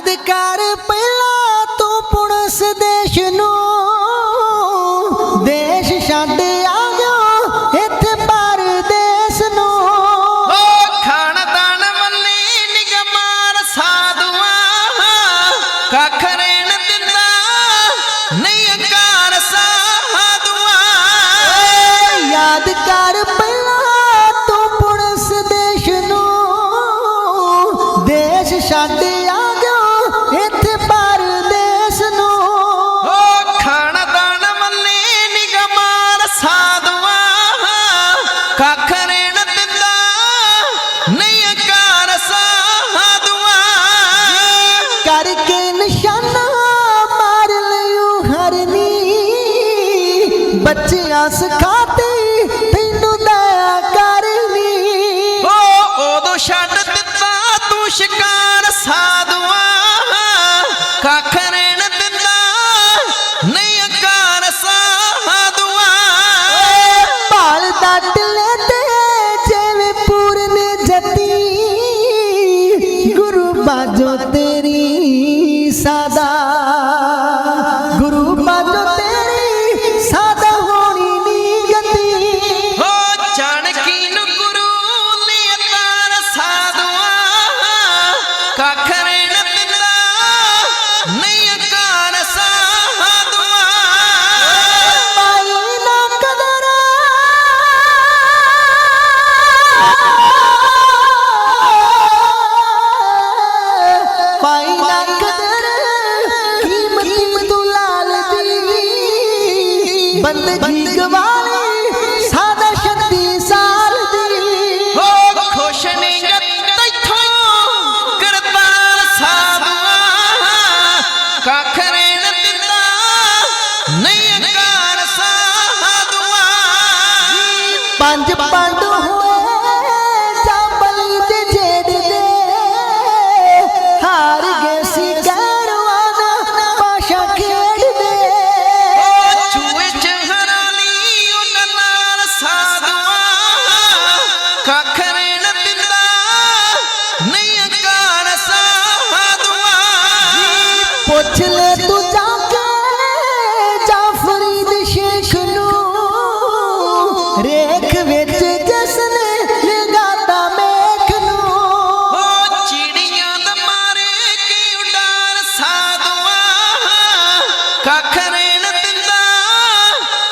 ਯਾਦ ਕਰ ਪਹਿਲਾਂ ਤੂੰ ਪੁਣਸ ਦੇਸ਼ ਨੂੰ। ਦੇਸ਼ ਛੱਡ ਆ ਗਿਆ ਇੱਥੇ ਪਰਦੇਸ ਨੂੰ। ਓ ਖਾਨਦਾਨ ਮੰਨੀ ਨਿਗਮਾਰ ਸਾਧੂਆਂ ਕੱਖ ਰੇਣ ਦਿੰਦਾ ਨਹੀਂ ਅੰਕਾਰ ਸਾਧੂਆਂ। ਯਾਦ ਕਰ ਪਹਿਲਾਂ ਤੂੰ ਪੁਣਸ ਦੇਸ਼ ਨੂੰ। ਦੇਸ਼ ਛੱਡ रस खाती ਬੰਦਗੀ ਗਵਾਲੀ ਸਾਦਾ ਸ਼ਕਤੀ ਸਾਲ ਦੀ। ਹੋ ਖੁਸ਼ ਨਹੀਂ ਤੈਥੋਂ ਕਰਤਾਰ ਸਾਧੂਆਂ ਕੱਖ ਰੇਣ ਦਿੰਦਾ ਨਹੀਂ ਅੰਕਾਰ ਸਾਧੂਆਂ। ਪੰਜ ਪੰਡ ਪੁੱਛ ਲੈ ਤੂੰ ਜਾ ਕੇ ਜਾ ਫਰੀਦ ਸ਼ੇਖ ਨੂੰ। ਰੇਖ ਵਿੱਚ ਜਿਸ ਨੇ ਲਗਾਤਾ ਮੇਖ ਨੂੰ। ਓ ਚਿੜੀਆਂ ਦਾ ਮਾਰੇ ਕੀ ਉਡਾਰ ਸਾਧੂਆਂ। ਕੱਖ ਰੇਣ ਦਿੰਦਾ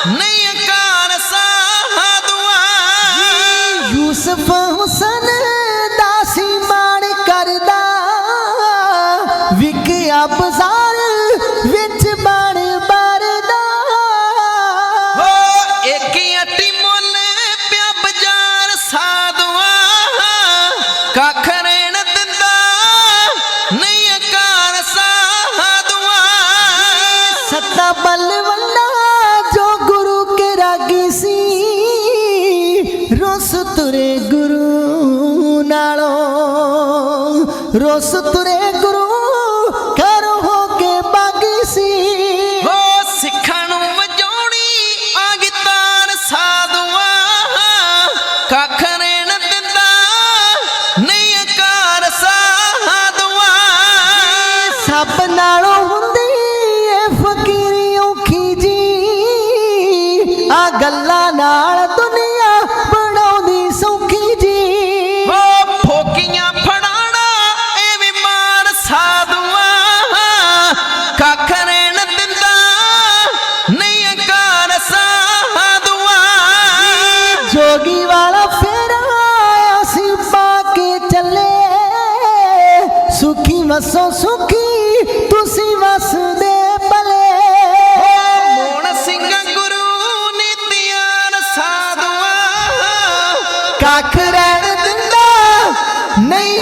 ਨਹੀਂ ਅੰਕਾਰ ਸਾਧੂਆਂ। ਯੂਸਫ ਹੁਸਨ ਦਾਸੀ ਮਾਣ ਕਰਦਾ। ਵਿਕਿਆ ਬਾਜ਼ਾਰ ਵਿੱਚ ਬਣ ਬਰਦਾ ਓ ਇੱਕ ਅੱਟੀ ਮੁੱਲ ਪਿਆ ਬਾਜ਼ਾਰ ਸਾਧੂਆਂ। ਕੱਖ ਰੇਣ ਦਿੰਦਾ ਨਹੀਂ ਅੰਕਾਰ ਸਾਧੂਆਂ। ਸੱਤਾ ਬਲਵੰਡਾ ਜੋ ਗੁਰੂ ਕੇ ਰਾਗੀ ਸੀ ਰੋਸ ਤੁਰੇ ਗੁਰੂ ਨਾਲੋਂ। ਰੋਸ ਤੁਰੇ ਸਭ ਨਾਲੋਂ ਹੁੰਦੀ ਏ ਫਕੀਰੀ ਔਖੀ ਜੀ। ਆ ਗੱਲਾਂ ਨਾਲ ਦੁਨੀਆ ਬਣਾਉਂਦੀ ਸੌਖੀ ਜੀ। ਓ ਫੋਕੀਆਂ ਫੜਾਣਾ ਇਹ ਵੀ ਮਾਰ ਸਾਧੂਆਂ। ਕੱਖ ਰੇਣ ਦਿੰਦਾ ਨਹੀਂ ਅੰਕਾਰ ਸਾਧੂਆਂ। ਜੋਗੀ ਵਾਲਾ ਫੇਰਾ ਆਇਆ ਸੀ ਪਾ ਕੇ ਚੱਲੇ। ਸੁਖੀ ਵਸੋ ਸੁਖੀ ਵਸਦੇ ਭਲੇ ਮੋਹਨ ਸਿੰਘ ਗੁਰੂ ਨੀਤਿਆਨ ਸਾਧੂਆਂ। ਕੱਖ ਰਹਿਣ ਦਿੰਦਾ ਨਹੀਂ